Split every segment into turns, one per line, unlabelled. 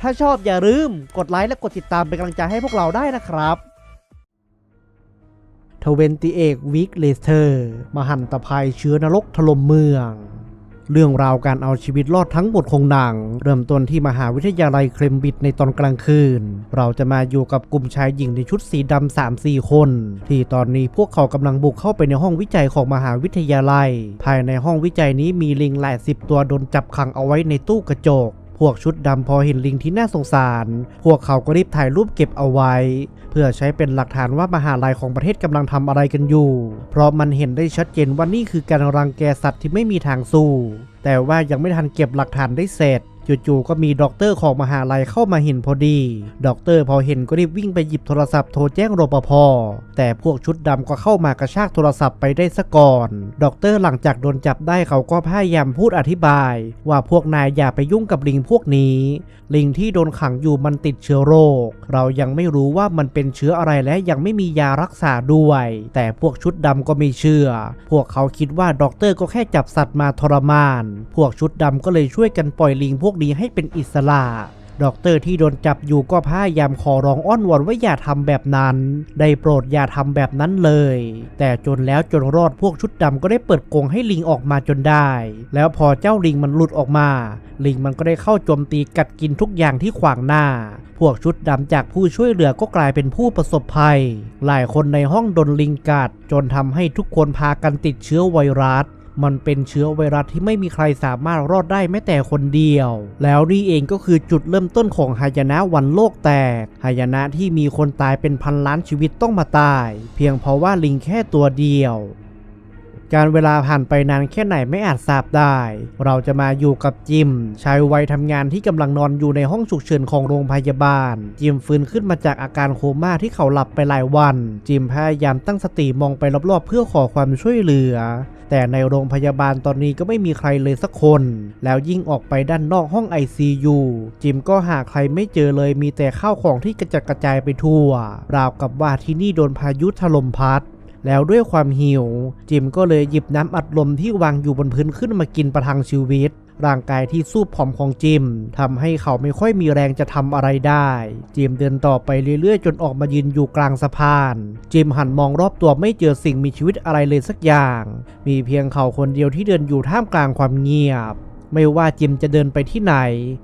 ถ้าชอบอย่าลืมกดไลค์และกดติดตามเป็นกำลังใจให้พวกเราได้นะครับทเวนตีเอกวิกเลสเตอร์มหันตภัยเชื้อนรกถล่มเมือง เรื่องราวการเอาชีวิตรอดทั้งหมดของหนังเริ่มต้นที่มหาวิทยาลัยเครมบิดในตอนกลางคืน เราจะมาอยู่กับกลุ่มชายหญิงในชุดสีดำสามสี่คน ที่ตอนนี้พวกเขากำลังบุกเข้าไปในห้องวิจัยของมหาวิทยาลัย ภายในห้องวิจัยนี้มีลิงหลายสิบตัวโดนจับขังเอาไว้ในตู้กระจก พวกชุดดำพอเห็นลิงที่น่าสงสาร พวกเขาก็รีบถ่ายรูปเก็บเอาไว้ เพื่อใช้เป็นหลักฐานว่ามหาลัยของประเทศกำลังทำอะไรกันอยู่ เพราะมันเห็นได้ชัดเจนว่านี่คือการรังแกสัตว์ที่ไม่มีทางสู้ แต่ว่ายังไม่ทันเก็บหลักฐานได้เสร็จ จู่ๆก็มีด็อกเตอร์ของมหาลัยเข้ามาเห็นพอดี ด็อกเตอร์พอเห็นก็รีบวิ่งไปหยิบโทรศัพท์โทรแจ้งรปภ แต่พวกชุดดำก็เข้ามากระชากโทรศัพท์ไปได้ซะก่อน ด็อกเตอร์หลังจากโดนจับได้เขาก็พยายามพูดอธิบาย ว่าพวกนายอย่าไปยุ่งกับลิงพวกนี้ ลิงที่โดนขังอยู่มันติดเชื้อโรค เรายังไม่รู้ว่ามันเป็นเชื้ออะไรและยังไม่มียารักษาด้วย แต่พวกชุดดำก็ไม่เชื่อ พวกเขาคิดว่าด็อกเตอร์ก็แค่จับสัตว์มาทรมาน พวกชุดดำก็เลยช่วยกันปล่อยลิงพวกนี้ให้เป็นอิสระด็อกเตอร์ที่โดนจับอยู่ก็พยายามขอร้องอ้อนวอนว่าอย่าทำแบบนั้น ได้โปรดอย่าทำแบบนั้นเลย แต่จนแล้วจนรอดพวกชุดดำก็ได้เปิดกรงให้ลิงออกมาจนได้ แล้วพอเจ้าลิงมันหลุดออกมา ลิงมันก็ได้เข้าโจมตีกัดกินทุกอย่างที่ขวางหน้า พวกชุดดำจากผู้ช่วยเหลือก็กลายเป็นผู้ประสบภัย หลายคนในห้องโดนลิงกัด จนทำให้ทุกคนพากันติดเชื้อไวรัส มันเป็นเชื้อไวรัสที่ไม่มีใครสามารถรอดได้แม้แต่คนเดียว แล้วนี่เองก็คือจุดเริ่มต้นของหายนะวันโลกแตกหายนะที่มีคนตายเป็นพันล้านชีวิตต้องมาตาย เพียงเพราะว่าลิงแค่ตัวเดียว การเวลาผ่านไปนานแค่ไหนไม่อาจทราบได้ เราจะมาอยู่กับจิม ชายวัยทำงานที่กำลังนอนอยู่ในห้องฉุกเฉินของโรงพยาบาล จิมฟื้นขึ้นมาจากอาการโคม่าที่เขาหลับไปหลายวัน จิมพยายามตั้งสติมองไปรอบๆ เพื่อขอความช่วยเหลือ แต่ในโรงพยาบาลตอนนี้ก็ไม่มีใครเลยสักคน แล้วยิ่งออกไปด้านนอกห้อง ICU จิมก็หาใครไม่เจอเลยมีแต่ข้าวของที่กระจัดกระจายไปทั่ว ราวกับว่าที่นี่โดนพายุถล่มพัด แล้วด้วยความหิว จิมก็เลยหยิบน้ำอัดลมที่วางอยู่บนพื้นขึ้นมากินประทังชีวิต ร่างกายที่สู้ผอมของจิมทำให้เขาไม่ค่อยมีแรงจะทำอะไรได้ จิมเดินต่อไปเรื่อยๆ จนออกมายืนอยู่กลางสะพาน จิมหันมองรอบตัวไม่เจอสิ่งมีชีวิตอะไรเลยสักอย่าง มีเพียงเขาคนเดียวที่เดินอยู่ท่ามกลางความเงียบ ไม่ว่าจิมจะเดินไปที่ไหน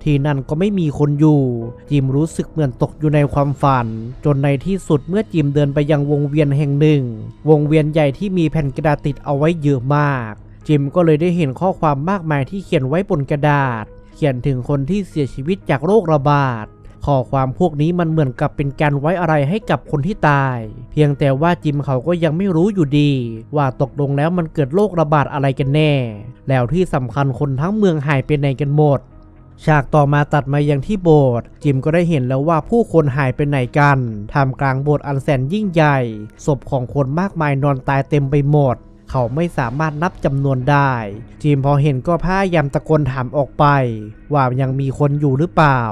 ที่นั่นก็ไม่มีคนอยู่ จิมรู้สึกเหมือนตกอยู่ในความฝัน จนในที่สุดเมื่อจิมเดินไปยังวงเวียนแห่งหนึ่ง วงเวียนใหญ่ที่มีแผ่นกระดาษติดเอาไว้เยอะมาก จิมก็เลยได้เห็นข้อความมากมายที่เขียนไว้บนกระดาษ เขียนถึงคนที่เสียชีวิตจากโรคระบาด ข้อความพวกนี้มันเหมือนกับเป็นการไว้อะไรให้กับคนที่ตาย เพียงแต่ว่าจิมเขาก็ยังไม่รู้อยู่ดี ว่าตกลงแล้วมันเกิดโรคระบาดอะไรกันแน่ แล้วที่สำคัญคนทั้งเมืองหายไปไหนกันหมดฉากต่อมาตัดมายังที่โบสถ์จิมก็ได้เห็นแล้วว่าผู้คนหายไปไหนกันท่ามกลางโบสถ์อันแสนยิ่งใหญ่ ศพของคนมากมายนอนตายเต็มไปหมด เขาไม่สามารถนับจำนวนได้ จิมพอเห็นก็พยายามตะโกนถามออกไป ว่ายังมีคนอยู่หรือเปล่า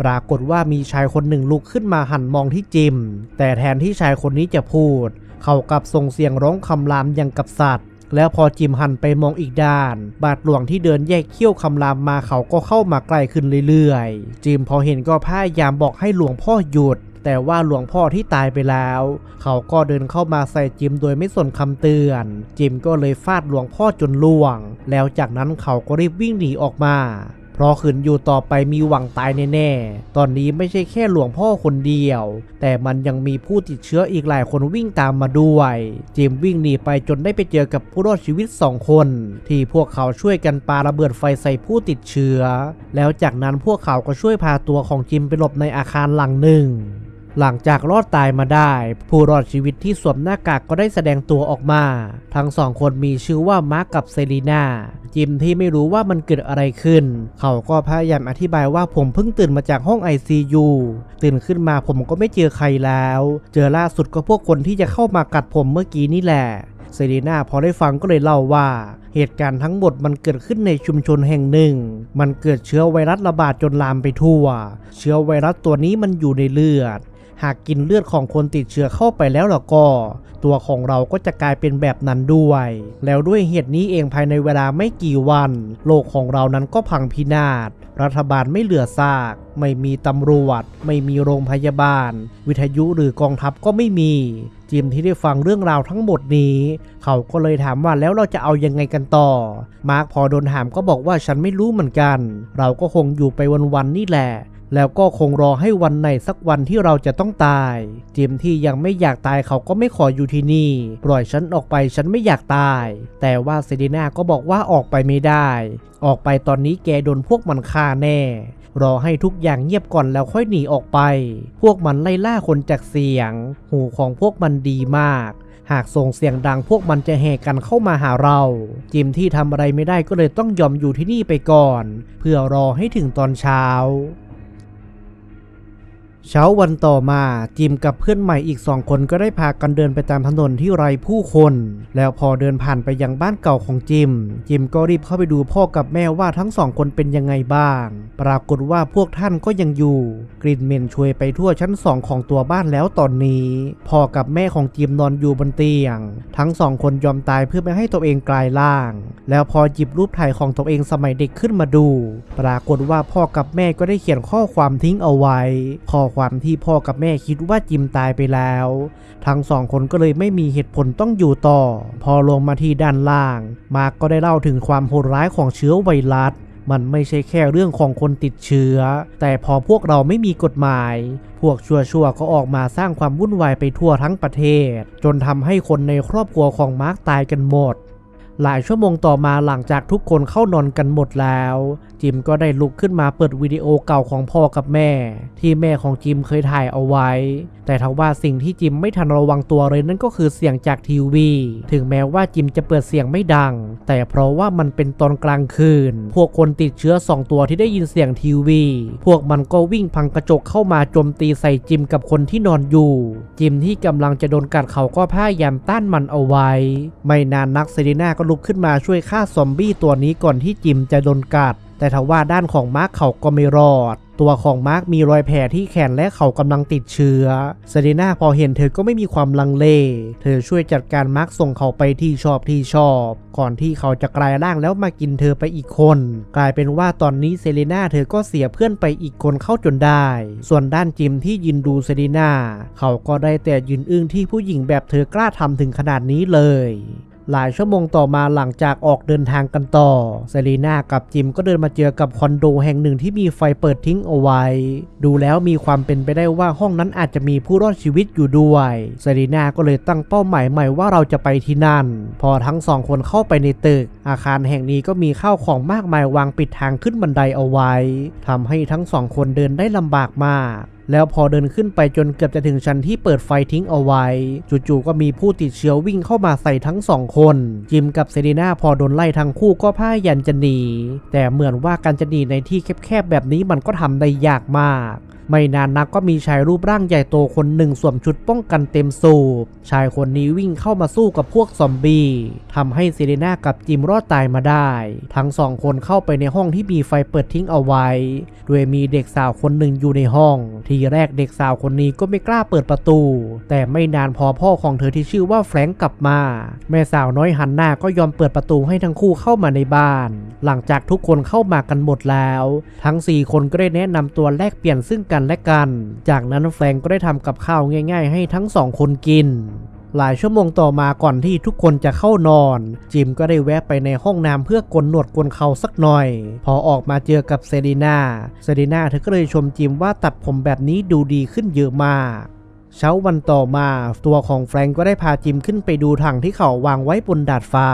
ปรากฏว่ามีชายคนหนึ่งลุกขึ้นมาหันมองที่จิม แต่แทนที่ชายคนนี้จะพูด เขากลับส่งเสียงร้องคำรามอย่างกับสัตว์ แล้วพอจิมหันไปมองอีกด้าน บาทหลวงที่เดินแยกเขี้ยวคำรามมาเขาก็เข้ามาใกล้ขึ้นเรื่อยๆ จิมพอเห็นก็พยายามบอกให้หลวงพ่อหยุด แต่ว่าหลวงพ่อที่ตายไปแล้ว เขาก็เดินเข้ามาใส่จิมโดยไม่สนคำเตือน จิมก็เลยฟาดหลวงพ่อจนล่วง แล้วจากนั้นเขาก็รีบวิ่งหนีออกมาเพราะขืนอยู่ต่อไปมีหวังตายแน่ๆ ตอนนี้ไม่ใช่แค่หลวงพ่อคนเดียว แต่มันยังมีผู้ติดเชื้ออีกหลายคนวิ่งตามมาด้วย จิมวิ่งหนีไปจนได้ไปเจอกับผู้รอดชีวิตสองคน ที่พวกเขาช่วยกันปาระเบิดไฟใส่ผู้ติดเชื้อ แล้วจากนั้นพวกเขาก็ช่วยพาตัวของจิมไปหลบในอาคารหลังหนึ่ง หลังจากรอดตายมาได้ ผู้รอดชีวิตที่สวมหน้ากากก็ได้แสดงตัวออกมา ทั้งสองคนมีชื่อว่ามาร์กกับเซรีนาจิมที่ไม่รู้ว่ามันเกิดอะไรขึ้น เขาก็พยายามอธิบายว่าผมเพิ่งตื่นมาจากห้อง ICU ตื่นขึ้นมาผมก็ไม่เจอใครแล้ว เจอล่าสุดก็พวกคนที่จะเข้ามากัดผมเมื่อกี้นี่แหละเซรีนาพอได้ฟังก็เลยเล่าว่า เหตุการณ์ทั้งหมดมันเกิดขึ้นในชุมชนแห่งหนึ่ง มันเกิดเชื้อไวรัสระบาดจนลามไปทั่ว เชื้อไวรัสตัวนี้มันอยู่ในเลือด หากกินเลือดของคนติดเชื้อเข้าไปแล้วล่ะก็ ตัวของเราก็จะกลายเป็นแบบนั้นด้วย แล้วด้วยเหตุนี้เองภายในเวลาไม่กี่วัน โลกของเรานั้นก็พังพินาศ รัฐบาลไม่เหลือซาก ไม่มีตำรวจ ไม่มีโรงพยาบาล วิทยุหรือกองทัพก็ไม่มีจิมที่ได้ฟังเรื่องราวทั้งหมดนี้ เขาก็เลยถามว่าแล้วเราจะเอายังไงกันต่อ มาร์คพอโดนถามก็บอกว่าฉันไม่รู้เหมือนกัน เราก็คงอยู่ไปวันๆนี่แหละ แล้วก็คงรอให้วันไหนสักวันที่เราจะต้องตาย จิมที่ยังไม่อยากตายเขาก็ไม่ขออยู่ที่นี่ ปล่อยฉันออกไปฉันไม่อยากตาย แต่ว่าเซดีนาก็บอกว่าออกไปไม่ได้ ออกไปตอนนี้แกโดนพวกมันฆ่าแน่ รอให้ทุกอย่างเงียบก่อนแล้วค่อยหนีออกไป พวกมันไล่ล่าคนจากเสียง หูของพวกมันดีมากหากส่งเสียงดังพวกมันจะแห่กันเข้ามาหาเรา จิมที่ทำอะไรไม่ได้ก็เลยต้องยอมอยู่ที่นี่ไปก่อน เพื่อรอให้ถึงตอนเช้า เช้าวันต่อมาจิมกับเพื่อนใหม่อีกสองคนก็ได้พากันเดินไปตามถนนที่ไร้ผู้คน แล้วพอเดินผ่านไปยังบ้านเก่าของจิม จิมก็รีบเข้าไปดูพ่อกับแม่ว่าทั้งสองคนเป็นยังไงบ้าง ปรากฏว่าพวกท่านก็ยังอยู่ กลิ่นเหม็นช่วยไปทั่วชั้นสองของตัวบ้านแล้วตอนนี้ พ่อกับแม่ของจิมนอนอยู่บนเตียง ทั้งสองคนยอมตายเพื่อไม่ให้ตัวเองกลายร่าง แล้วพอหยิบรูปถ่ายของตัวเองสมัยเด็กขึ้นมาดู ปรากฏว่าพ่อกับแม่ก็ได้เขียนข้อความทิ้งเอาไว้ข้อความที่พ่อกับแม่คิดว่าจิมตายไปแล้ว ทั้งสองคนก็เลยไม่มีเหตุผลต้องอยู่ต่อ พอลงมาที่ด้านล่าง มาร์กก็ได้เล่าถึงความโหดร้ายของเชื้อไวรัสมันไม่ใช่แค่เรื่องของคนติดเชื้อ แต่พอพวกเราไม่มีกฎหมาย พวกชั่วๆก็ออกมาสร้างความวุ่นวายไปทั่วทั้งประเทศ จนทำให้คนในครอบครัวของมาร์กตายกันหมด หลายชั่วโมงต่อมาหลังจากทุกคนเข้านอนกันหมดแล้ว จิมก็ได้ลุกขึ้นมาเปิดวิดีโอเก่าของพ่อกับแม่ ที่แม่ของจิมเคยถ่ายเอาไว้ แต่ทว่าสิ่งที่จิมไม่ทันระวังตัวเลยนั่นก็คือเสียงจากทีวี ถึงแม้ว่าจิมจะเปิดเสียงไม่ดัง แต่เพราะว่ามันเป็นตอนกลางคืน พวกคนติดเชื้อสองตัวที่ได้ยินเสียงทีวี พวกมันก็วิ่งพังกระจกเข้ามาโจมตีใส่จิมกับคนที่นอนอยู่ จิมที่กำลังจะโดนกัดเขาก็พยายามต้านมันเอาไว้ ไม่นานนักเซรีนาก็ลุกขึ้นมาช่วยฆ่าซอมบี้ตัวนี้ก่อนที่จิมจะโดนกัด แต่ทว่าด้านของมาร์คเขาก็ไม่รอด ตัวของมาร์คมีรอยแผลที่แขนและเขากำลังติดเชื้อเซรีนาพอเห็นเธอก็ไม่มีความลังเล เธอช่วยจัดการมาร์คส่งเขาไปที่ชอบที่ชอบ ก่อนที่เขาจะกลายร่างแล้วมากินเธอไปอีกคน กลายเป็นว่าตอนนี้เซรีนาเธอก็เสียเพื่อนไปอีกคนเข้าจนได้ ส่วนด้านจิมที่ยืนดูเซรีนาเขาก็ได้แต่ยืนอึ้งที่ผู้หญิงแบบเธอกล้าทำถึงขนาดนี้เลย หลายชั่วโมงต่อมาหลังจากออกเดินทางกันต่อ เซรีนากับจิมก็เดินมาเจอกับคอนโดแห่งหนึ่งที่มีไฟเปิดทิ้งเอาไว้ ดูแล้วมีความเป็นไปได้ว่าห้องนั้นอาจจะมีผู้รอดชีวิตอยู่ด้วย เซรีนาก็เลยตั้งเป้าหมายใหม่ว่าเราจะไปที่นั่น พอทั้งสองคนเข้าไปในตึก อาคารแห่งนี้ก็มีข้าวของมากมายวางปิดทางขึ้นบันไดเอาไว้ทำให้ทั้งสองคนเดินได้ลำบากมาก แล้วพอเดินขึ้นไปจนเกือบจะถึงชั้นที่เปิดไฟทิ้งเอาไว้ จู่ๆก็มีผู้ติดเชื้อวิ่งเข้ามาใส่ทั้งสองคน จิมกับเซรีนาพอโดนไล่ทั้งคู่ก็พ่ายามจะหนีแต่เหมือนว่าการจะหนีในที่แคบๆแบบนี้มันก็ทำได้ยากมาก ไม่นานนักก็มีชายรูปร่างใหญ่โตคนหนึ่งสวมชุดป้องกันเต็มสูบ ชายคนนี้วิ่งเข้ามาสู้กับพวกซอมบี้ทำให้เซเรนากับจิมรอดตายมาได้ ทั้งสองคนเข้าไปในห้องที่มีไฟเปิดทิ้งเอาไว้ โดยมีเด็กสาวคนหนึ่งอยู่ในห้อง ทีแรกเด็กสาวคนนี้ก็ไม่กล้าเปิดประตู แต่ไม่นานพอพ่อของเธอที่ชื่อว่าแฟรงก์กลับมา แม่สาวน้อยฮันนาก็ยอมเปิดประตูให้ทั้งคู่เข้ามาในบ้าน หลังจากทุกคนเข้ามากันหมดแล้ว ทั้ง 4 คนก็ได้แนะนำตัวแลกเปลี่ยนซึ่งกันและกัน จากนั้นแฟรงก์ก็ได้ทำกับข้าวง่าย ๆ ให้ทั้งสองคนกิน หลายชั่วโมงต่อมาก่อนที่ทุกคนจะเข้านอน จิมก็ได้แวะไปในห้องน้ำเพื่อกลนหนวดกลนเขาสักหน่อย พอออกมาเจอกับเซรีนาเซรีนาเธอก็เลยชมจิมว่าตัดผมแบบนี้ดูดีขึ้นเยอะมาก เช้าวันต่อมาตัวของแฟรงก์ก็ได้พาจิมขึ้นไปดูถังที่เขาวางไว้บนดาดฟ้า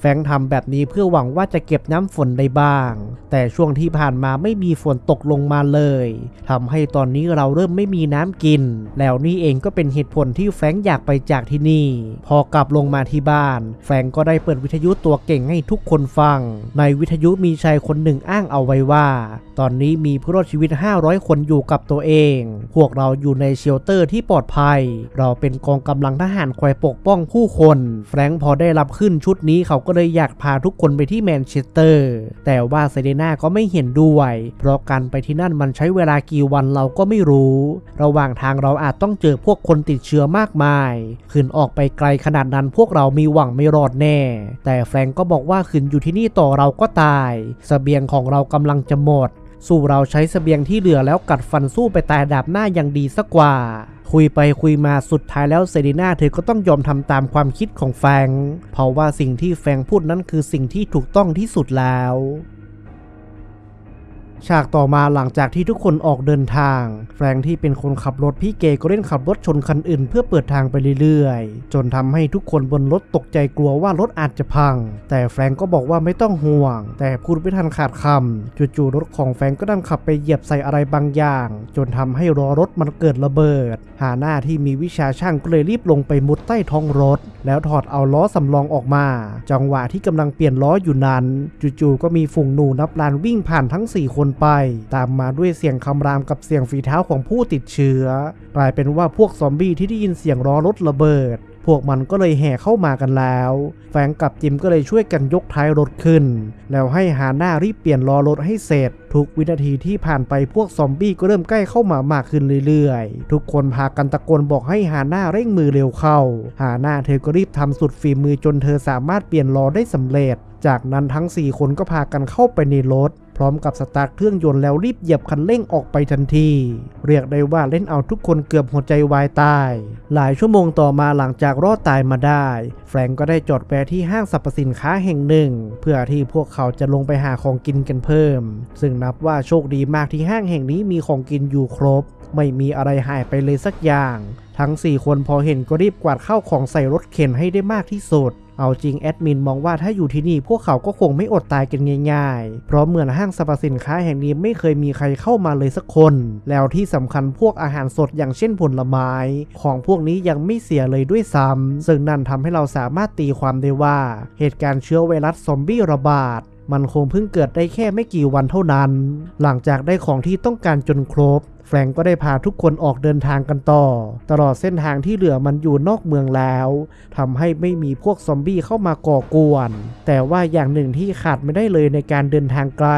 แฟรงก์ทำแบบนี้เพื่อหวังว่าจะเก็บน้ำฝนได้บ้าง แต่ช่วงที่ผ่านมาไม่มีฝนตกลงมาเลยทำให้ตอนนี้เราเริ่มไม่มีน้ำกิน แล้วนี่เองก็เป็นเหตุผลที่แฟรงก์อยากไปจากที่นี่ พอกลับลงมาที่บ้าน แฟรงก์ก็ได้เปิดวิทยุตัวเก่งให้ทุกคนฟัง ในวิทยุมีชายคนหนึ่งอ้างเอาไว้ว่า ตอนนี้มีผู้รอดชีวิต 500 คนอยู่กับตัวเอง พวกเราอยู่ในเชลเตอร์ที่ปลอดภัย เราเป็นกองกำลังทหารคอยปกป้องผู้คน แฟรงค์พอได้รับขึ้นชุดนี้เขาก็เลยอยากพาทุกคนไปที่แมนเชสเตอร์ แต่ว่าเซเดนาก็ไม่เห็นด้วย เพราะการไปที่นั่นมันใช้เวลากี่วันเราก็ไม่รู้ ระหว่างทางเราอาจต้องเจอพวกคนติดเชื้อมากมายขึ้นออกไปไกลขนาดนั้นพวกเรามีหวังไม่รอดแน่ แต่แฟรงก์ก็บอกว่าขึ้นอยู่ที่นี่ต่อเราก็ตายสเสบียงของเรากำลังจะหมด สู้เราใช้สเสบียงที่เหลือแล้วกัดฟันสู้ไปตายดาบหน้ายังดีสักกว่า คุยไปคุยมาสุดท้ายแล้วเซรีนาเธอก็ต้องยอมทำตามความคิดของแฟง เพราะว่าสิ่งที่แฟงพูดนั้นคือสิ่งที่ถูกต้องที่สุดแล้ว ฉากต่อมาหลังจากที่ทุกคนออกเดินทาง แฟรงที่เป็นคนขับรถพี่เกก็เล่นขับรถชนคันอื่นเพื่อเปิดทางไปเรื่อยๆ จนทำให้ทุกคนบนรถตกใจกลัวว่ารถอาจจะพัง แต่แฟรงก็บอกว่าไม่ต้องห่วง แต่พูดไม่ทันขาดคำจู่ๆรถของแฟรงก็ดันขับไปเหยียบใส่อะไรบางอย่าง จนทำให้ล้อรถมันเกิดระเบิด หาหน้าที่มีวิชาช่างก็เลยรีบลงไปมุดใต้ท้องรถ แล้วถอดเอาล้อสำรองออกมา จังหวะที่กำลังเปลี่ยนล้ออยู่นั้น จู่ๆก็มีฝูงหนูนับล้านวิ่งผ่านทั้ง 4 คนไป ตามมาด้วยเสียงคำรามกับเสียงฝีเท้าของผู้ติดเชื้อ กลายเป็นว่าพวกซอมบี้ที่ได้ยินเสียงล้อรถระเบิด พวกมันก็เลยแห่เข้ามากันแล้ว แฟงกับจิมก็เลยช่วยกันยกท้ายรถขึ้น แล้วให้หาหน้ารีบเปลี่ยนล้อรถให้เสร็จ ทุกวินาทีที่ผ่านไปพวกซอมบี้ก็เริ่มใกล้เข้ามามากขึ้นเรื่อยๆ ทุกคนพากันตะโกนบอกให้หาหน้าเร่งมือเร็วเข้าหาหน้าเธอก็รีบทำสุดฝีมือจนเธอสามารถเปลี่ยนล้อได้สำเร็จ จากนั้นทั้ง 4 คนก็พากันเข้าไปในรถ พร้อมกับสตาร์ทเครื่องยนต์แล้วรีบเหยียบคันเร่งออกไปทันที เรียกได้ว่าเล่นเอาทุกคนเกือบหัวใจวายตาย หลายชั่วโมงต่อมาหลังจากรอดตายมาได้ แฟรงก์ก็ได้จอดแวะที่ห้างสรรพสินค้าแห่งหนึ่ง เพื่อที่พวกเขาจะลงไปหาของกินกันเพิ่ม ซึ่งนับว่าโชคดีมากที่ห้างแห่งนี้มีของกินอยู่ครบ ไม่มีอะไรหายไปเลยสักอย่าง ทั้ง 4 คนพอเห็นก็รีบกวาดเข้าของใส่รถเข็นให้ได้มากที่สุด เอาจริงแอดมินมองว่าถ้าอยู่ที่นี่พวกเขาก็คงไม่อดตายกันง่ายๆ เพราะเหมือนห้างสรรพสินค้าแห่งนี้ไม่เคยมีใครเข้ามาเลยสักคน แล้วที่สำคัญพวกอาหารสดอย่างเช่นผลไม้ ของพวกนี้ยังไม่เสียเลยด้วยซ้ำซึ่งนั่นทำให้เราสามารถตีความได้ว่า เหตุการณ์เชื้อไวรัสซอมบี้ระบาดมันคงเพิ่งเกิดได้แค่ไม่กี่วันเท่านั้น หลังจากได้ของที่ต้องการจนครบ แฟรงก็ได้พาทุกคนออกเดินทางกันต่อ ตลอดเส้นทางที่เหลือมันอยู่นอกเมืองแล้วทำให้ไม่มีพวกซอมบี้เข้ามาก่อกวน แต่ว่าอย่างหนึ่งที่ขาดไม่ได้เลยในการเดินทางไกล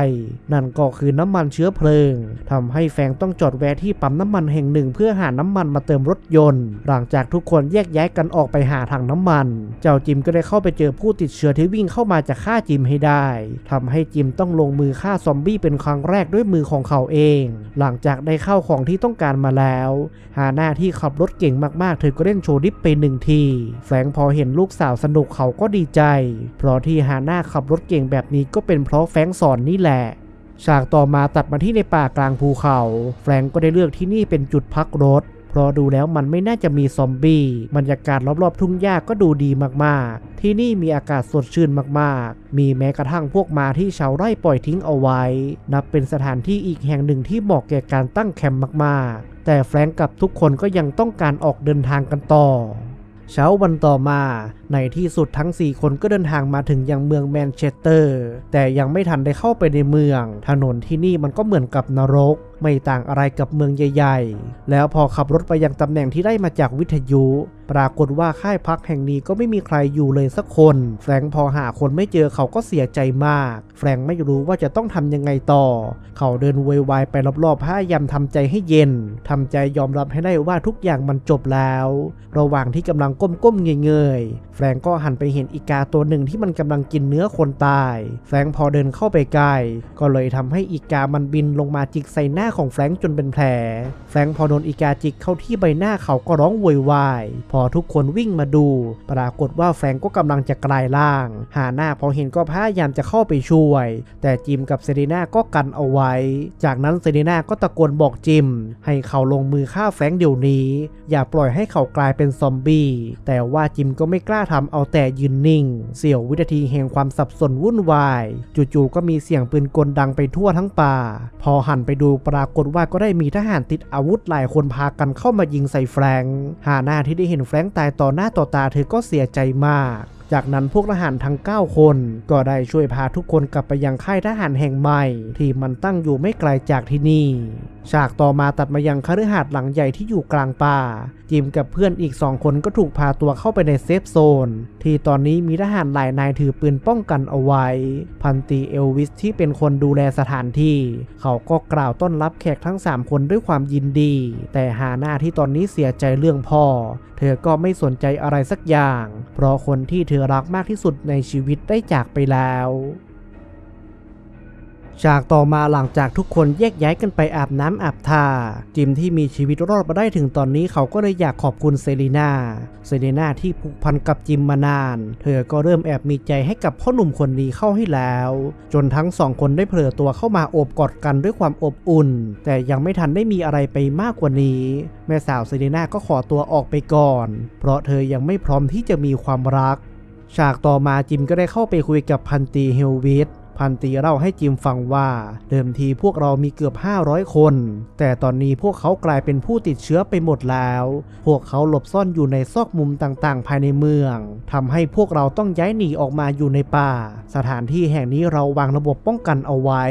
นั่นก็คือน้ำมันเชื้อเพลิงทำให้แฟรงต้องจอดแวะที่ปั๊มน้ำมันแห่งหนึ่ง เพื่อหาน้ำมันมาเติมรถยนต์ หลังจากทุกคนแยกย้ายกันออกไปหาถังน้ำมัน เจ้าจิมก็ได้เข้าไปเจอผู้ติดเชื้อที่วิ่งเข้ามาจะฆ่าจิมให้ได้ทำให้จิมต้องลงมือฆ่าซอมบี้เป็นครั้งแรกด้วยมือของเขาเอง หลังจากได้เข้าาของที่ต้องการมาแล้ว ฮาน่าที่ขับรถเก่งมากๆ เธอก็เล่นโชว์ดิฟไปหนึ่งที แฟงพอเห็นลูกสาวสนุกเขาก็ดีใจ เพราะที่ฮาน่าขับรถเก่งแบบนี้ก็เป็นเพราะแฟงสอนนี่แหละฉากต่อมาตัดมาที่ในป่ากลางภูเขา แฟรงก็ได้เลือกที่นี่เป็นจุดพักรถ ราะดูแล้วมันไม่น่าจะมีซอมบี้บรรยากาศรอบๆ ทุ่งหญ้าก็ดูดีมากๆ ที่นี่มีอากาศสดชื่นมากๆ มีแม้กระทั่งพวกมาที่ชาวไร่ปล่อยทิ้งเอาไว้ นับเป็นสถานที่อีกแห่งหนึ่งที่เหมาะแก่การตั้งแคมป์มากๆ แต่แฟรงก์กับทุกคนก็ยังต้องการออกเดินทางกันต่อ เช้าวันต่อมาในที่สุดทั้ง 4 คนก็เดินทางมาถึงยังเมืองแมนเชสเตอร์ แต่ยังไม่ทันได้เข้าไปในเมือง ถนนที่นี่มันก็เหมือนกับนรก ไม่ต่างอะไรกับเมืองใหญ่ ๆ แล้วพอขับรถไปยังตำแหน่งที่ได้มาจากวิทยุ ปรากฏว่าค่ายพักแห่งนี้ก็ไม่มีใครอยู่เลยสักคน แฟรงค์พอหาคนไม่เจอเขาก็เสียใจมาก แฟรงค์ไม่รู้ว่าจะต้องทำยังไงต่อ เขาเดินวยวายไปรอบๆพยายามทำใจให้เย็นทำใจยอมรับให้ได้ว่าทุกอย่างมันจบแล้ว ระหว่างที่กำลังก้มๆเงยๆแฟรงก์ก็หันไปเห็นอีกาตัวหนึ่งที่มันกำลังกินเนื้อคนตาย แฟรงก์พอเดินเข้าไปใกล้ก็เลยทำให้อีกามันบินลงมาจิกใส่หน้าของแฟรงก์จนเป็นแผล แฟรงก์พอโดนอีกาจิกเข้าที่ใบหน้าเขาก็ร้องโวยวายพอทุกคนวิ่งมาดู ปรากฏว่าแฟรงก์ก็กำลังจะกลายร่างหาน้าพอเห็นก็พยายามจะเข้าไปช่วย แต่จิมกับเซรีนาก็กันเอาไว้ จากนั้นเซรีนาก็ตะโกนบอกจิม ให้เขาลงมือฆ่าแฟรงเดี๋ยวนี้ อย่าปล่อยให้เขากลายเป็นซอมบี้แต่ว่าจิมก็ไม่กล้าทำเอาแต่ยืนนิ่ง เสี่ยววินาทีแห่งความสับสนวุ่นวาย จู่ๆก็มีเสียงปืนกลดังไปทั่วทั้งป่า พอหันไปดูปรากฏว่าก็ได้มีทหารติดอาวุธหลายคนพากันเข้ามายิงใส่แฟรงค์หาน้าที่ได้เห็นแฟรงค์ตายต่อหน้าต่อตาเธอก็เสียใจมากจากนั้นพวกทหารทั้ง 9 คน ก็ได้ช่วยพาทุกคนกลับไปยังค่ายทหารแห่งใหม่ ที่มันตั้งอยู่ไม่ไกลจากที่นี่ฉากต่อมาตัดมายังคฤหาสน์หลังใหญ่ที่อยู่กลางป่า จิมกับเพื่อนอีกสองคนก็ถูกพาตัวเข้าไปในเซฟโซน ที่ตอนนี้มีทหารหลายนายถือปืนป้องกันเอาไว้ พันตีเอลวิสที่เป็นคนดูแลสถานที่ เขาก็กล่าวต้อนรับแขกทั้ง 3 คนด้วยความยินดี แต่ฮาน่าที่ตอนนี้เสียใจเรื่องพ่อ เธอก็ไม่สนใจอะไรสักอย่าง เพราะคนที่เธอรักมากที่สุดในชีวิตได้จากไปแล้วจากต่อมาหลังจากทุกคนแยกย้ายกันไปอาบน้ำอาบท่า จิมที่มีชีวิตรอดมาได้ถึงตอนนี้เขาก็เลยอยากขอบคุณเซรีนาเซรีนาที่ผูกพันกับจิมมานาน เธอก็เริ่มแอบมีใจให้กับพ่อหนุ่มคนนี้เข้าให้แล้ว จนทั้งสองคนได้เผลอตัวเข้ามาโอบกอดกันด้วยความอบอุ่น แต่ยังไม่ทันได้มีอะไรไปมากกว่านี้ แม่สาวเซรีนาก็ขอตัวออกไปก่อน เพราะเธอยังไม่พร้อมที่จะมีความรัก ฉากต่อมาจิมก็ได้เข้าไปคุยกับพันตีเฮลวิท พันตีเล่าให้จิมฟังว่า เดิมทีพวกเรามีเกือบ 500 คน แต่ตอนนี้พวกเขากลายเป็นผู้ติดเชื้อไปหมดแล้ว พวกเขาหลบซ่อนอยู่ในซอกมุมต่างๆ ภายในเมืองทำให้พวกเราต้องย้ายหนีออกมาอยู่ในป่า สถานที่แห่งนี้เราวางระบบป้องกันเอาไว้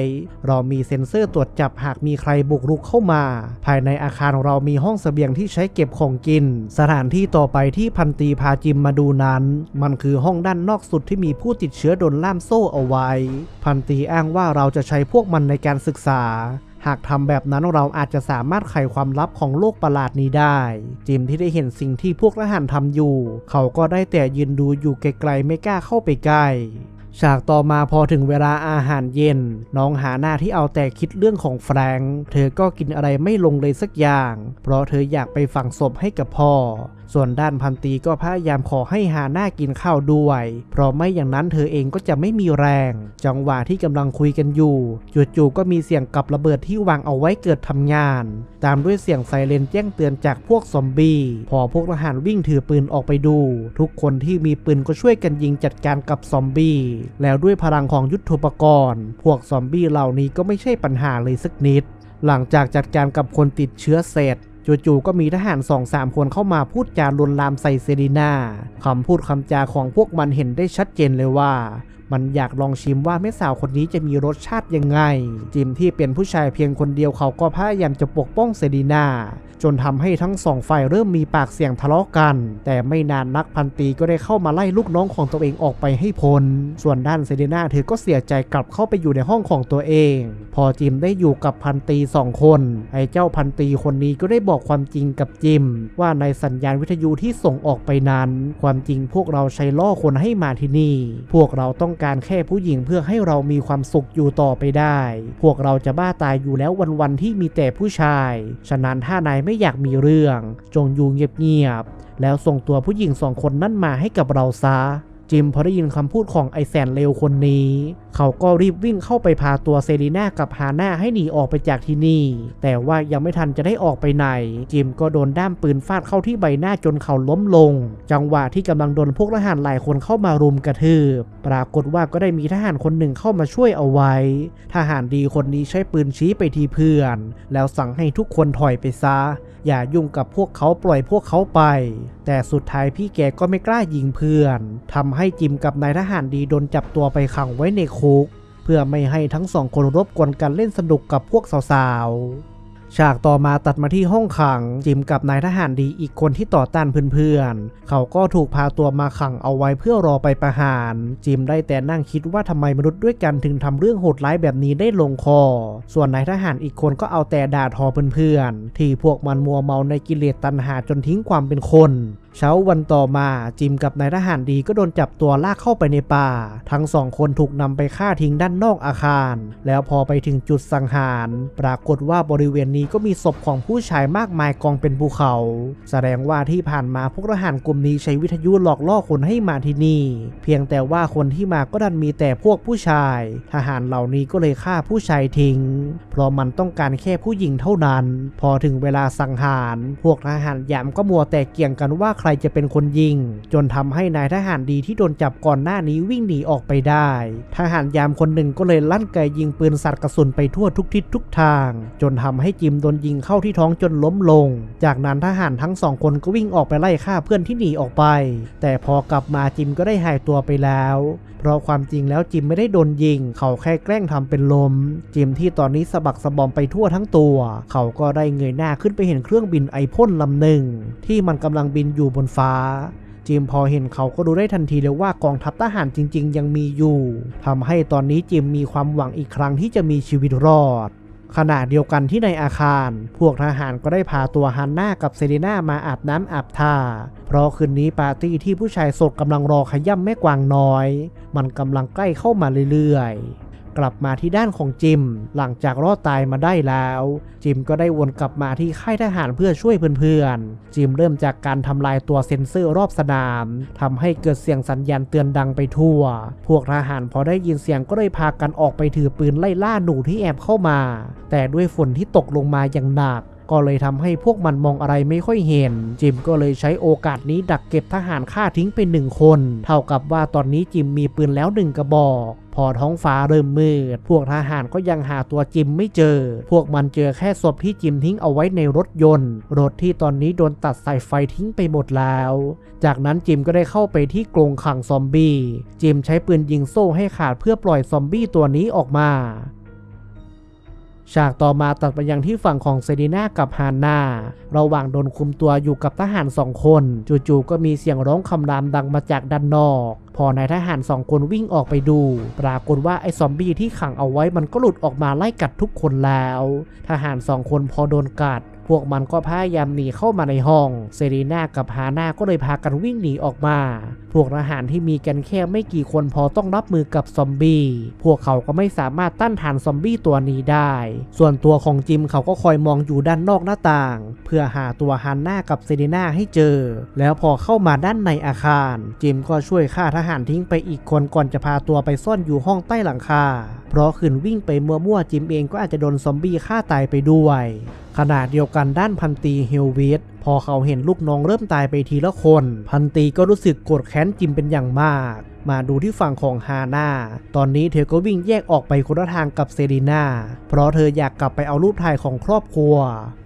เรามีเซ็นเซอร์ตรวจจับหากมีใครบุกรุกเข้ามา ภายในอาคารเรามีห้องเสบียงที่ใช้เก็บของกิน สถานที่ต่อไปที่พันตีพาจิมมาดูนั้น มันคือห้องด้านนอกสุดที่มีผู้ติดเชื้อโดนล่ามโซ่เอาไว้ พันตีอ้างว่าเราจะใช้พวกมันในการศึกษา หากทำแบบนั้นเราอาจจะสามารถไขความลับของโลกประหลาดนี้ได้ จิมที่ได้เห็นสิ่งที่พวกทหารทำอยู่ เขาก็ได้แต่ยืนดูอยู่ไกลๆไม่กล้าเข้าไปใกล้ฉากต่อมาพอถึงเวลาอาหารเย็น น้องหาหน้าที่เอาแต่คิดเรื่องของแฟรงค์เธอก็กินอะไรไม่ลงเลยสักอย่าง เพราะเธออยากไปฝังศพให้กับพ่อส่วนด้านพันตีก็พยายามขอให้ฮาน่ากินข้าวด้วย เพราะไม่อย่างนั้นเธอเองก็จะไม่มีแรง จังหวะที่กำลังคุยกันอยู่จู่ๆก็มีเสียงกับระเบิดที่วางเอาไว้เกิดทำงาน ตามด้วยเสียงไซเรนแจ้งเตือนจากพวกซอมบี้ พอพวกทหารวิ่งถือปืนออกไปดู ทุกคนที่มีปืนก็ช่วยกันยิงจัดการกับซอมบี้ แล้วด้วยพลังของยุทโธปกรณ์ พวกซอมบี้เหล่านี้ก็ไม่ใช่ปัญหาเลยสักนิด หลังจากจัดการกับคนติดเชื้อเสร็จ จู่ๆก็มีทหารสองสามคนเข้ามาพูดจาลวนลามใส่เซรีนาคำพูดคำจาของพวกมันเห็นได้ชัดเจนเลยว่า มันอยากลองชิมว่าแม่สาวคนนี้จะมีรสชาติยังไง จิมที่เป็นผู้ชายเพียงคนเดียวเขาก็พยายามจะปกป้องเซรีนา จนทำให้ทั้งสองฝ่ายเริ่มมีปากเสียงทะเลาะกัน แต่ไม่นานนักพันตีก็ได้เข้ามาไล่ลูกน้องของตัวเองออกไปให้พ้น ส่วนด้านเซรีนาเธอก็เสียใจกลับเข้าไปอยู่ในห้องของตัวเอง พอจิมได้อยู่กับพันตีสองคน ไอ้เจ้าพันตีคนนี้ก็ได้บอกความจริงกับจิม ว่าในสัญญาณวิทยุที่ส่งออกไปนั้น ความจริงพวกเราใช้ล่อคนให้มาที่นี่ พวกเราต้องการแค่ผู้หญิงเพื่อให้เรามีความสุขอยู่ต่อไปได้ พวกเราจะบ้าตายอยู่แล้ววันๆที่มีแต่ผู้ชาย ฉะนั้นถ้านายไม่อยากมีเรื่อง จงอยู่เงียบๆแล้วส่งตัวผู้หญิงสองคนนั่นมาให้กับเราซะจิมพอได้ยินคำพูดของไอแสนเลวคนนี้ เขาก็รีบวิ่งเข้าไปพาตัวเซรีนากับฮาน่าให้หนีออกไปจากที่นี่ แต่ว่ายังไม่ทันจะได้ออกไปไหน จิมก็โดนด้ามปืนฟาดเข้าที่ใบหน้าจนเขาล้มลง จังหวะที่กำลังโดนพวกทหารหลายคนเข้ามารุมกระทืบ ปรากฏว่าก็ได้มีทหารคนหนึ่งเข้ามาช่วยเอาไว้ ทหารดีคนนี้ใช้ปืนชี้ไปที่เพื่อน แล้วสั่งให้ทุกคนถอยไปซะ อย่ายุ่งกับพวกเขาปล่อยพวกเขาไป แต่สุดท้ายพี่แกก็ไม่กล้ายิงเพื่อนทำให้จิมกับนายทหารดีโดนจับตัวไปขังไว้ในคุก เพื่อไม่ให้ทั้งสองคนรบกวนกันเล่นสนุกกับพวกสาวๆ ฉากต่อมาตัดมาที่ห้องขัง จิมกับนายทหารดีอีกคนที่ต่อต้านเพื่อนๆ เขาก็ถูกพาตัวมาขังเอาไว้เพื่อรอไปประหาร จิมได้แต่นั่งคิดว่าทำไมมนุษย์ด้วยกันถึงทำเรื่องโหดร้ายแบบนี้ได้ลงคอ ส่วนนายทหารอีกคนก็เอาแต่ด่าทอเพื่อนๆ ที่พวกมันมัวเมาในกิเลสตัณหาจนทิ้งความเป็นคน เช้าวันต่อมาจิมกับนายทหารดีก็โดนจับตัวลากเข้าไปในป่า ทั้งสองคนถูกนำไปฆ่าทิ้งด้านนอกอาคาร แล้วพอไปถึงจุดสังหาร ปรากฏว่าบริเวณนี้ก็มีศพของผู้ชายมากมายกองเป็นภูเขา แสดงว่าที่ผ่านมาพวกทหารกลุ่มนี้ใช้วิทยุหลอกล่อคนให้มาที่นี่ เพียงแต่ว่าคนที่มาก็ดันมีแต่พวกผู้ชาย ทหารเหล่านี้ก็เลยฆ่าผู้ชายทิ้ง เพราะมันต้องการแค่ผู้หญิงเท่านั้น พอถึงเวลาสังหาร พวกทหารยามก็มัวแต่เกี่ยงกันว่ารรจะเป็นคนยิง จนทำให้นายทหารดีที่โดนจับก่อนหน้านี้วิ่งหนีออกไปได้ ทหารยามคนหนึ่งก็เลยลั่นไกยิงปืนสัตว์กระสุนไปทั่วทุกทิศทุกทาง จนทำให้จิมโดนยิงเข้าที่ท้องจนล้มลง จากนั้นทหารทั้งสองคนก็วิ่งออกไปไล่ฆ่าเพื่อนที่หนีออกไป แต่พอกลับมาจิมก็ได้หายตัวไปแล้ว เพราะความจริงแล้วจิมไม่ได้โดนยิง เขาแค่แกล้งทำเป็นลม จิมที่ตอนนี้สะบักสะบอมไปทั่วทั้งตัว เขาก็ได้เงยหน้าขึ้นไปเห็นเครื่องบินไอพ่นลำหนึ่งที่มันกำลังบินอยู่บนฟ้าจิมพอเห็นเขาก็ดูได้ทันทีเลยว่ากองทัพทหารจริง ๆ ยังมีอยู่ทำให้ตอนนี้จิมมีความหวังอีกครั้งที่จะมีชีวิตรอด ขณะเดียวกันที่ในอาคาร พวกทหารก็ได้พาตัวฮันน่ากับเซรีน่ามาอาบน้ำอาบท่า เพราะคืนนี้ปาร์ตี้ที่ผู้ชายสดกำลังรอขย่ำแม่กวางน้อย มันกำลังใกล้เข้ามาเรื่อยๆ กลับมาที่ด้านของจิม หลังจากรอดตายมาได้แล้ว จิมก็ได้วนกลับมาที่ค่ายทหารเพื่อช่วยเพื่อนๆ จิมเริ่มจากการทำลายตัวเซ็นเซอร์รอบสนามทำให้เกิดเสียงสัญญาณเตือนดังไปทั่ว พวกทหารพอได้ยินเสียงก็เลยพากันออกไปถือปืนไล่ล่าหนูที่แอบเข้ามา แต่ด้วยฝนที่ตกลงมาอย่างหนักก็เลยทำให้พวกมันมองอะไรไม่ค่อยเห็น จิมก็เลยใช้โอกาสนี้ดักเก็บทหารฆ่าทิ้งไปหนึ่งคน เท่ากับว่าตอนนี้จิมมีปืนแล้วหนึ่งกระบอก พอท้องฟ้าเริ่มมืด พวกทหารก็ยังหาตัวจิมไม่เจอ พวกมันเจอแค่ศพที่จิมทิ้งเอาไว้ในรถยนต์ รถที่ตอนนี้โดนตัดสายไฟทิ้งไปหมดแล้ว จากนั้นจิมก็ได้เข้าไปที่กรงขังซอมบี้ จิมใช้ปืนยิงโซ่ให้ขาดเพื่อปล่อยซอมบี้ตัวนี้ออกมา ฉากต่อมาตัดไปยังที่ฝั่งของเซรีนากับฮานนาระหว่างโดนคุมตัวอยู่กับทหารสองคน จู่ๆก็มีเสียงร้องคำรามดังมาจากด้านนอก พอนายทหารสองคนวิ่งออกไปดู ปรากฏว่าไอ้ซอมบี้ที่ขังเอาไว้มันก็หลุดออกมาไล่กัดทุกคนแล้ว ทหารสองคนพอโดนกัด พวกมันก็พยายามหนีเข้ามาในห้อง เซรีน่ากับฮาน่าก็เลยพากันวิ่งหนีออกมา พวกทหารที่มีกันแค่ไม่กี่คนพอต้องรับมือกับซอมบี้ พวกเขาก็ไม่สามารถต้านทานซอมบี้ตัวนี้ได้ ส่วนตัวของจิมเขาก็คอยมองอยู่ด้านนอกหน้าต่าง เพื่อหาตัวฮันน่ากับเซรีน่าให้เจอ แล้วพอเข้ามาด้านในอาคาร จิมก็ช่วยฆ่าทหารทิ้งไปอีกคนก่อนจะพาตัวไปซ่อนอยู่ห้องใต้หลังคา เพราะขืนวิ่งไปมั่วๆจิมเองก็อาจจะโดนซอมบี้ฆ่าตายไปด้วย ขณะเดียวกันด้านพันตีเฮลวิทพอเขาเห็นลูกน้องเริ่มตายไปทีละคน พันตีก็รู้สึกโกรธแค้นจิมเป็นอย่างมาก มาดูที่ฝั่งของฮาน่า ตอนนี้เธอก็วิ่งแยกออกไปคนละทางกับเซรีนา เพราะเธออยากกลับไปเอารูปถ่ายของครอบครัว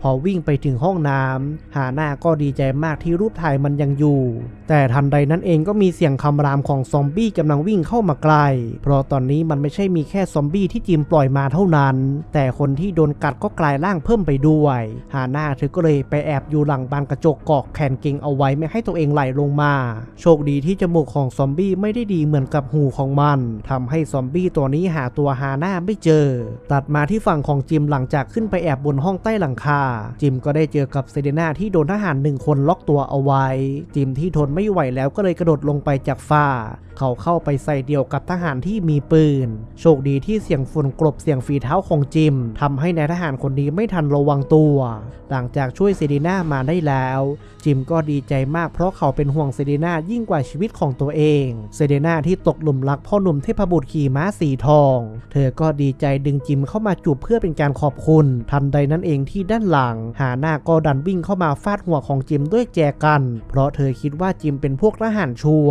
พอวิ่งไปถึงห้องน้ำฮาน่าก็ดีใจมากที่รูปถ่ายมันยังอยู่ แต่ทันใดนั้นเองก็มีเสียงคำรามของซอมบี้กำลังวิ่งเข้ามาใกล้ เพราะตอนนี้มันไม่ใช่มีแค่ซอมบี้ที่จิมปล่อยมาเท่านั้น แต่คนที่โดนกัดก็กลายร่างเพิ่มไปด้วยฮาน่าเธอก็เลยไปแอบอยู่หลังบานกระจกกอกแขนเก่งเอาไว้ไม่ให้ตัวเองไหลลงมา โชคดีที่จมูกของซอมบี้ไม่ได้ดีเหมือนกับหูของมันทำให้ซอมบี้ตัวนี้หาตัวฮาน่าไม่เจอ ตัดมาที่ฝั่งของจิมหลังจากขึ้นไปแอบบนห้องใต้หลังคา จิมก็ได้เจอกับเซเดนาที่โดนทหารหนึ่งคนล็อกตัวเอาไว้ จิมที่ทนไม่ไหวแล้วก็เลยกระโดดลงไปจากฟ้า เขาเข้าไปใส่เดียวกับทหารที่มีปืน โชคดีที่เสียงฝุ่นกลบเสียงฝีเท้าของจิมทำให้นายทหารคนนี้ไม่ทันระวังตัว หลังจากช่วยเซเดนามาได้แล้ว จิมก็ดีใจมากเพราะเขาเป็นห่วงเซเดนายิ่งกว่าชีวิตของตัวเอง เซเดนาที่ตกหลุมรักพ่อหนุ่มเทพบุตรขี่ม้าสีทอง เธอก็ดีใจดึงจิมเข้ามาจูบเพื่อเป็นการขอบคุณ ทันใดนั้นเองที่ด้านหลัง หาหน้าก็ดันวิ่งเข้ามาฟาดหัวของจิมด้วยแจกัน เพราะเธอคิดว่าจิมเป็นพวกทหารชัว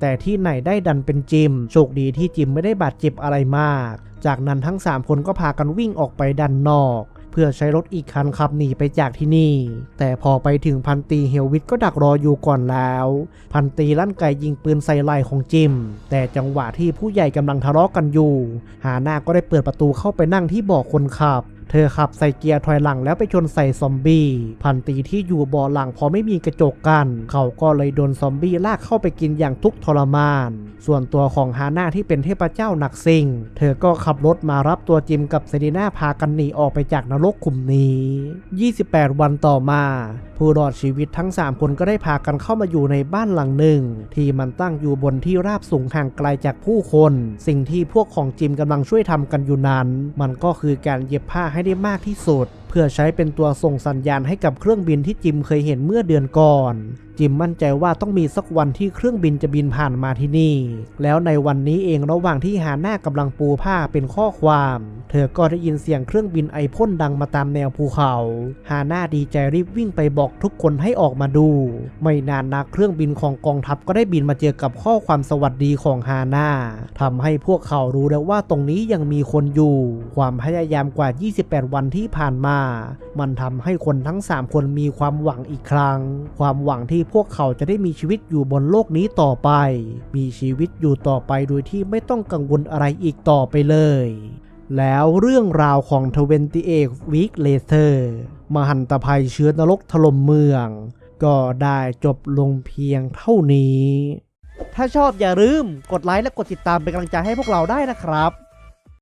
แต่ที่ไหนได้ดันเป็นจิม โชคดีที่จิมไม่ได้บาดเจ็บอะไรมาก จากนั้นทั้ง 3 คนก็พากันวิ่งออกไปด้านนอก พื่อใช้รถอีกคันขับหนีไปจากที่นี่ แต่พอไปถึงพันตีเฮลวิทก็ดักรออยู่ก่อนแล้ว พันตีลั่นไกยิงปืนใส่ไหล่ของจิม แต่จังหวะที่ผู้ใหญ่กำลังทะเลาะกันอยู่ หาหน้าก็ได้เปิดประตูเข้าไปนั่งที่เบาะคนขับ เธอขับใส่เกียร์ถอยหลังแล้วไปชนใส่ซอมบี้พันตีที่อยู่เบาะหลังพอไม่มีกระจกกัน เขาก็เลยโดนซอมบี้ลากเข้าไปกินอย่างทุกข์ทรมาน ส่วนตัวของฮาน่าที่เป็นเทพเจ้าหนักซิง เธอก็ขับรถมารับตัวจิมกับเซรีน่าพากันหนีออกไปจากนรกขุมนี้ 28 วันต่อมา ผู้รอดชีวิตทั้ง 3 คนก็ได้พากันเข้ามาอยู่ในบ้านหลังหนึ่ง ที่มันตั้งอยู่บนที่ราบสูงห่างไกลจากผู้คน สิ่งที่พวกของจิมกำลังช่วยทำกันอยู่นั้น มันก็คือการเย็บผ้าให้ได้มากที่สุด เพื่อใช้เป็นตัวส่งสัญญาณให้กับเครื่องบินที่จิมเคยเห็นเมื่อเดือนก่อน จิมมั่นใจว่าต้องมีสักวันที่เครื่องบินจะบินผ่านมาที่นี่ แล้วในวันนี้เองระหว่างที่ฮาน่ากำลังปูผ้าเป็นข้อความ เธอก็ได้ยินเสียงเครื่องบินไอพ่นดังมาตามแนวภูเขา ฮาน่าดีใจรีบวิ่งไปบอกทุกคนให้ออกมาดู ไม่นานนักเครื่องบินของกองทัพก็ได้บินมาเจอกับข้อความสวัสดีของฮาน่าทำให้พวกเขารู้แล้วว่าตรงนี้ยังมีคนอยู่ ความพยายามกว่า 28 วันที่ผ่านมา มันทำให้คนทั้ง 3 คนมีความหวังอีกครั้ง ความหวังที่พวกเขาจะได้มีชีวิตอยู่บนโลกนี้ต่อไป มีชีวิตอยู่ต่อไปโดยที่ไม่ต้องกังวลอะไรอีกต่อไปเลย แล้วเรื่องราวของ 28 Week Later มหันตภัยเชื้อนรกถล่มเมือง ก็ได้จบลงเพียงเท่านี้ ถ้าชอบอย่าลืมกดไลค์และกดติดตามเป็นกำลังใจให้พวกเราได้นะครับ